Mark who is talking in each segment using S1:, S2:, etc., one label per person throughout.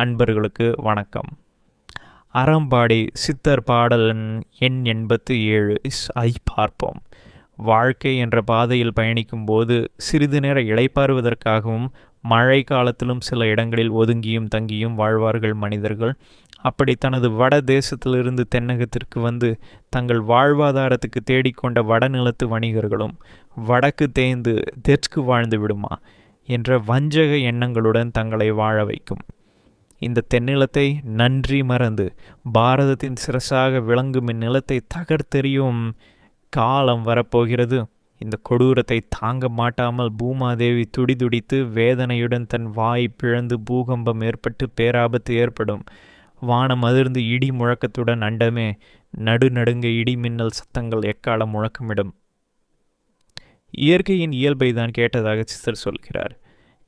S1: அன்பர்களுக்கு வணக்கம். அறம்பாடி சித்தர் பாடலன் எண் எண்பத்து ஏழு. ஐ பார்ப்போம். வாழ்க்கை என்ற பாதையில் பயணிக்கும் போது சிறிது நேர இளைப்பாறுவதற்காகவும் மழை காலத்திலும் சில இடங்களில் ஒதுங்கியும் தங்கியும் வாழ்வார்கள் மனிதர்கள். அப்படி தனது வட தேசத்திலிருந்து தென்னகத்திற்கு வந்து தங்கள் வாழ்வாதாரத்துக்கு தேடிக்கொண்ட வடநிலத்து வணிகர்களும் வடக்கு தேய்ந்து தெற்கு வாழ்ந்து விடுமா? என்ற வஞ்சக எண்ணங்களுடன் தங்களை வாழ வைக்கும். இந்த தென்னிலத்தை நன்றி மறந்து பாரதத்தின் சிரசாக விளங்கும் இந்நிலத்தை தகர்த்தெறியும் காலம் வரப்போகிறது. இந்த கொடூரத்தை தாங்க மாட்டாமல் பூமாதேவி துடிதுடித்து வேதனையுடன் தன் வாய் பிழந்து பூகம்பம் ஏற்பட்டு பேராபத்து ஏற்படும். வானம் அதிர்ந்து இடி முழக்கத்துடன் அண்டமே நடுநடுங்க இடி மின்னல் சத்தங்கள் எக்காலம் முழக்கமிடும். இயற்கையின் இயல்பை தான் கேட்டதாக சித்தர் சொல்கிறார்.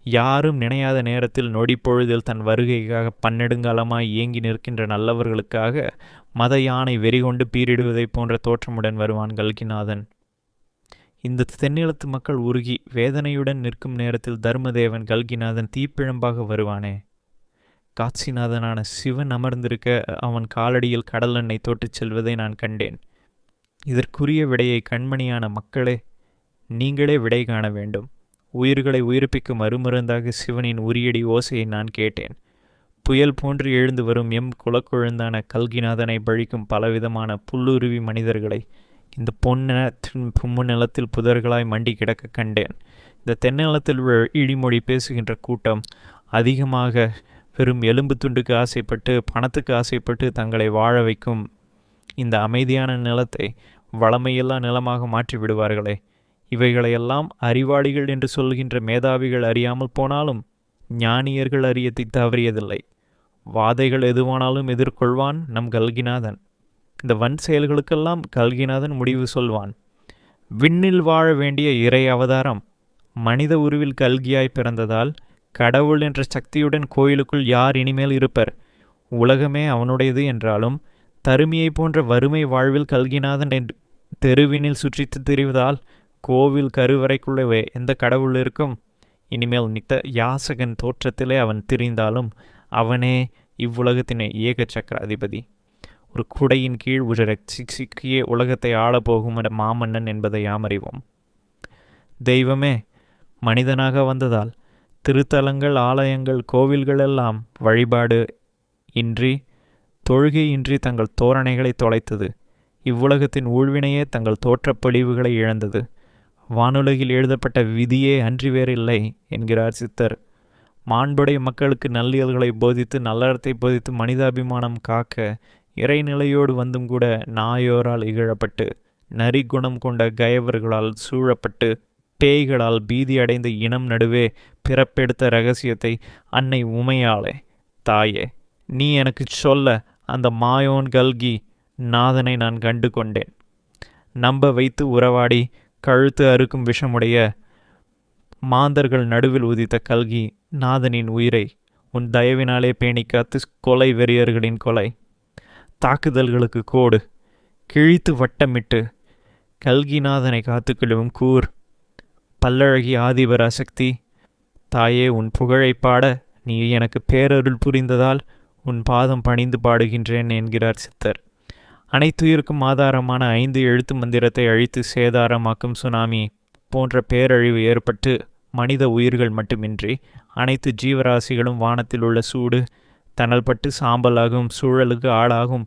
S1: யாரும் நினையாத நேரத்தில் நொடிப்பொழுதில் தன் வருகைக்காக பன்னெடுங்காலமாய் இயங்கி நிற்கின்ற நல்லவர்களுக்காக மத யானை வெறிகொண்டு பீரிடுவதைப் போன்ற தோற்றமுடன் வருவான் கல்கிநாதன். இந்த தென்னிலத்து மக்கள் உருகி வேதனையுடன் நிற்கும் நேரத்தில் தர்மதேவன் கல்கிநாதன் தீப்பிழம்பாக வருவானே. காட்சிநாதனான சிவன் அமர்ந்திருக்க அவன் காலடியில் கடல் எண்ணெய் தோட்டுச் செல்வதை நான் கண்டேன். இதற்குரிய விடையை கண்மணியான மக்களே நீங்களே விடை காண வேண்டும். உயிர்களை உயிர்ப்பிக்கும் மறுமருந்தாக சிவனின் உரியடி ஓசையை நான் கேட்டேன். புயல் போன்று எழுந்து வரும் எம் குலக்குழுந்தான கல்கிநாதனை பழிக்கும் பலவிதமான புல்லுருவி மனிதர்களை இந்த பொன்னிலத்தின் பும்மு நிலத்தில் புதர்களாய் மண்டி கிடக்க கண்டேன். இந்த தென்னிலத்தில் இடிமொழி பேசுகின்ற கூட்டம் அதிகமாக வெறும் எலும்பு துண்டுக்கு ஆசைப்பட்டு பணத்துக்கு ஆசைப்பட்டு தங்களை வாழ வைக்கும் இந்த அமைதியான நிலத்தை வளமையில்லா நிலமாக மாற்றி விடுவார்களே. இவைகளையெல்லாம் அறிவாளிகள் என்று சொல்கின்ற மேதாவிகள் அறியாமல் போனாலும் ஞானியர்கள் அறியத்தை தவறியதில்லை. வாதைகள் எதுவானாலும் எதிர்கொள்வான் நம் கல்கிநாதன். இந்த வன் செயல்களுக்கெல்லாம் கல்கிநாதன் முடிவு சொல்வான். விண்ணில் வாழ வேண்டிய இறை அவதாரம் மனித உருவில் கல்கியாய் பிறந்ததால் கடவுள் என்ற சக்தியுடன் கோயிலுக்குள் யார் இனிமேல் இருப்பர்? உலகமே அவனுடையது என்றாலும் தருமியை போன்ற வறுமை வாழ்வில் கல்கிநாதன் தெருவினில் சுற்றித்து திரிவதால் கோவில் கருவறைக்குள்ளவே எந்த கடவுள் இருக்கும்? இனிமேல் நித்த யாசகன் தோற்றத்திலே அவன் திரிந்தாலும் அவனே இவ்வுலகத்தின் ஏக சக்கராதிபதி. ஒரு குடையின் கீழ் உஜர சிக்கிய உலகத்தை ஆளப்போகும் மாமன்னன் என்பதை யாம் அறிவோம். தெய்வமே மனிதனாக வந்ததால் திருத்தலங்கள் ஆலயங்கள் கோவில்கள் எல்லாம் வழிபாடு இன்றி தொழுகையின்றி தங்கள் தோரணைகளை தொலைத்தது. இவ்வுலகத்தின் ஊழ்வினையே தங்கள் தோற்றப்பொழிவுகளை இழந்தது. வானுலகில் எழுதப்பட்ட விதியே அன்றி வேறில்லை என்கிறார் சித்தர். மாண்புடைய மக்களுக்கு நல்லியல்களை போதித்து நல்லறத்தை போதித்து மனிதாபிமானம் காக்க இறைநிலையோடு வந்தும் கூட நாயோரால் இகழப்பட்டு நரி குணம் கொண்ட கயவர்களால் சூழப்பட்டு பேய்களால் பீதி அடைந்த இனம் நடுவே பிறப்பெடுத்த ரகசியத்தை அன்னை உமையாளே தாயே நீ எனக்கு சொல்ல அந்த மாயோன் கல்கி நாதனை நான் கண்டு கொண்டேன் நம்ப வைத்து உறவாடி கழுத்து அறுக்கும் விஷமுடைய மாந்தர்கள் நடுவில் உதித்த கல்கி நாதனின் உயிரை உன் தயவினாலே பேணி காத்து கொலை வெறியர்களின் கொலை. தாக்குதல்களுக்கு கோடு கிழித்து வட்டமிட்டு கல்கிநாதனை காத்துக்கொள்ளும் கூர். பல்லழகி ஆதிபராசக்தி தாயே உன் புகழை பாட நீ எனக்கு பேரருள் புரிந்ததால் உன் பாதம் பணிந்து பாடுகின்றேன் என்கிறார் சித்தர். அனைத்துயிருக்கும் ஆதாரமான ஐந்து எழுத்து மந்திரத்தை அழித்து சேதாரமாக்கும் சுனாமி போன்ற பேரழிவு ஏற்பட்டு மனித உயிர்கள் மட்டுமின்றி அனைத்து ஜீவராசிகளும் வானத்தில் உள்ள சூடு தணல்பட்டு சாம்பலாகும் சூழலுக்கு ஆளாகும்.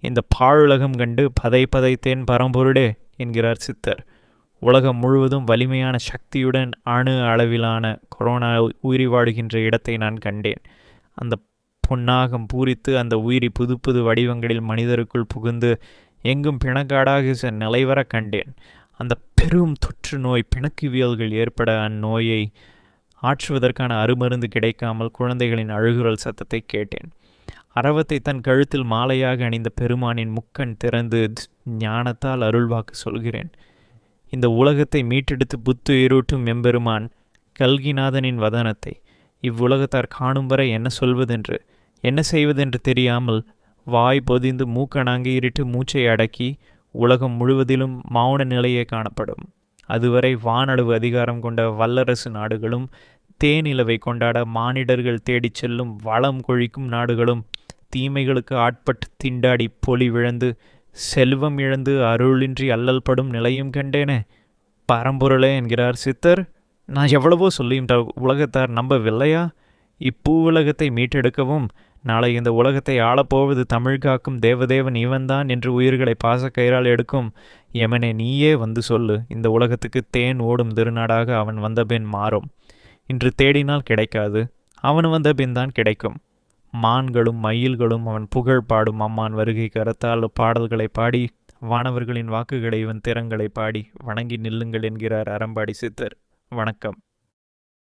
S1: இந்த பாழுலகம் கண்டு பதை பதைத்தேன் பரம்பொருடே என்கிறார் சித்தர். உலகம் முழுவதும் வலிமையான சக்தியுடன் அணு அளவிலான கொரோனா உயிரி வாடுகின்ற இடத்தை நான் கண்டேன். அந்த பொன்னாகம் பூரித்து அந்த உயிரி புது புது வடிவங்களில் மனிதருக்குள் புகுந்து எங்கும் பிணக்காடாக நிலைவர கண்டேன். அந்த பெரும் தொற்று நோய் பிணக்குவியல்கள் ஏற்பட அந்நோயை ஆற்றுவதற்கான அருமருந்து கிடைக்காமல் குழந்தைகளின் அழுகுரல் சத்தத்தை கேட்டேன். அரவத்தை தன் கழுத்தில் மாலையாக அணிந்த பெருமானின் முக்கண் திறந்து ஞானத்தால் அருள்வாக்கு சொல்கிறேன். இந்த உலகத்தை மீட்டெடுத்து புத்து இருட்டும் எம்பெருமான் கல்கிநாதனின் வதனத்தை இவ்வுலகத்தார் காணும் வரை என்ன சொல்வதென்று என்ன செய்வதென்று தெரியாமல் வாய் பொதிந்து மூக்கணாங்கி இருட்டு மூச்சை அடக்கி உலகம் முழுவதிலும் மௌன நிலையே காணப்படும். அதுவரை வானளவு அதிகாரம் கொண்ட வல்லரசு நாடுகளும் தேனிலவை கொண்டாட மானிடர்கள் தேடிச் செல்லும் வளம் கொழிக்கும் நாடுகளும் தீமைகளுக்கு ஆட்பட்டு திண்டாடி பொலி விழந்து செல்வம் இழந்து அருளின்றி அல்லல் படும் நிலையும் கண்டேனே. பரம்பொருளே என்கிறார் சித்தர். நான் எவ்வளவோ சொல்லியும் த- உலகத்தார் நம்பவில்லையா? இப்பூ உலகத்தை மீட்டெடுக்கவும் நாளை இந்த உலகத்தை ஆளப்போவது தமிழ் காக்கும் தேவதேவன் இவன்தான் என்று உயிர்களை பாசக்கயிறால் எடுக்கும். எமனே நீயே வந்து சொல்லு இந்த உலகத்துக்கு தேன் ஓடும் திருநாடாக அவன் வந்தபின் மாறும். இன்று தேடினால் கிடைக்காது அவன் வந்த தான் கிடைக்கும். மான்களும் மயில்களும் அவன் புகழ் பாடும் அம்மான் வருகை கரத்தால் பாடல்களை பாடி வானவர்களின் வாக்குகளை இவன் திறங்களை பாடி வணங்கி நில்லுங்கள் என்கிறார் அறம்பாடி சித்தர். வணக்கம்.